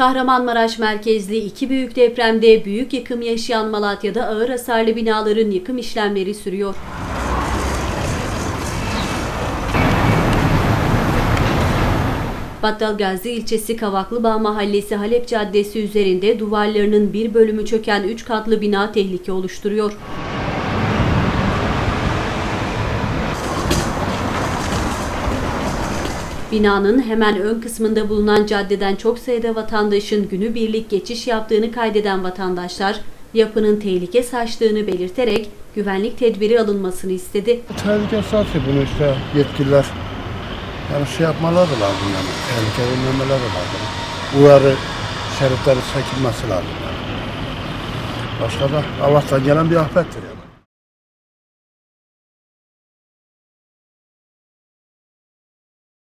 Kahramanmaraş merkezli iki büyük depremde büyük yıkım yaşayan Malatya'da ağır hasarlı binaların yıkım işlemleri sürüyor. Battalgazi ilçesi Kavaklıbağ Mahallesi Halep Caddesi üzerinde duvarlarının bir bölümü çöken 3 katlı bina tehlike oluşturuyor. Binanın hemen ön kısmında bulunan caddeden çok sayıda vatandaşın günübirlik geçiş yaptığını kaydeden vatandaşlar, yapının tehlike saçtığını belirterek güvenlik tedbiri alınmasını istedi. Tehlike satıyor bunu işte yetkililer. Yani şey yapmaları lazım yani. Tehlike önlemeleri lazım. Uyarı şeritleri çekilmesi lazım yani. Başka da Allah'tan gelen bir afettir yani.